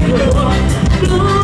กลัวกลั